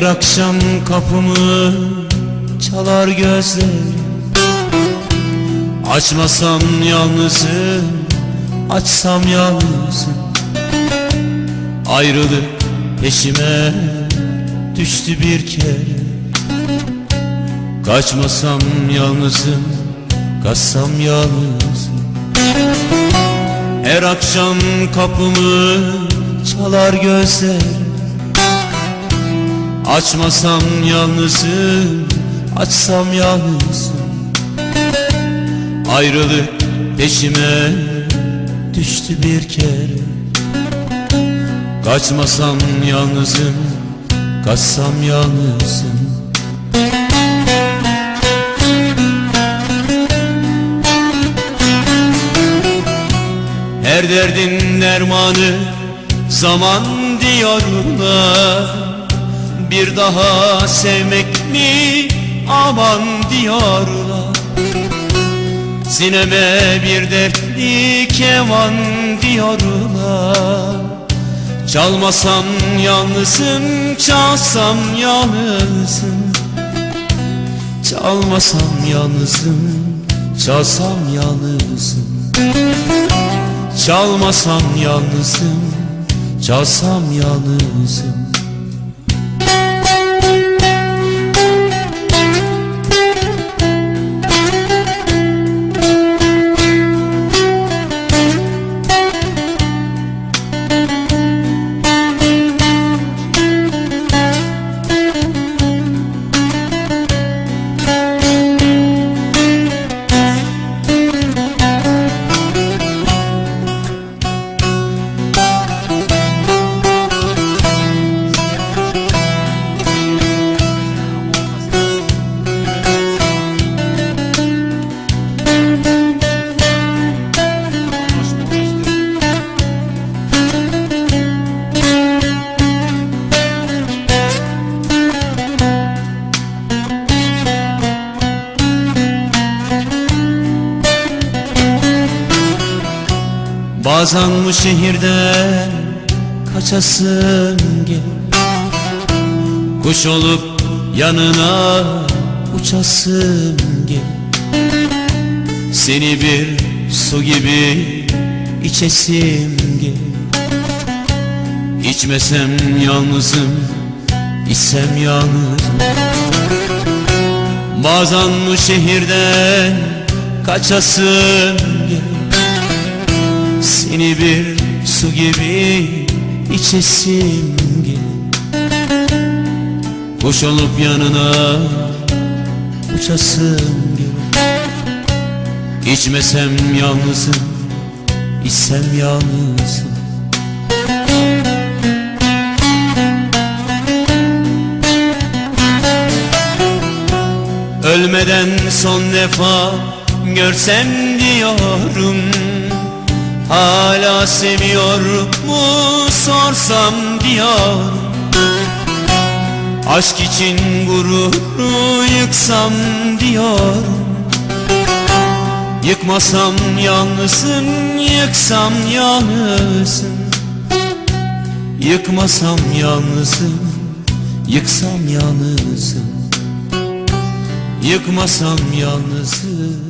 Her akşam kapımı çalar gözlerim. Açmasam yalnızım, açsam yalnızım. Ayrılık peşime düştü bir kere. Kaçmasam yalnızım, kaçsam yalnızım. Her akşam kapımı çalar gözlerim Açmasam yalnızım, açsam yalnızım. Ayrılık peşime düştü bir kere. Kaçmasam yalnızım, kaçsam yalnızım. Her derdin dermanı zaman diyorlar Bir daha sevmek mi? Aman diyorlar Sineme bir dertli keman diyorlar Çalmasam yalnızım, çalsam yalnızım. Çalmasam yalnızım, çalsam yalnızım. Çalmasam yalnızım, çalsam yalnızım Bazen bu şehirden kaçasın gel. Kuş olup yanına uçasın gel. Seni bir su gibi içesim gel. İçmesem yalnızım, içsem yalnızım Bazen bu şehirden kaçasın gel seni bir su gibi içesim gel. Kuş olup yanına uçasım gel. İçmesem yalnızım, içsem yalnızım. Ölmeden son defa görsem diyorum Hala seviyor mu sorsam diyor Aşk için gururu yıksam diyor Yıkmasam yalnızım, yıksam yalnızım. Yıkmasam yalnızım, yıksam yalnızım. Yıkmasam yalnızım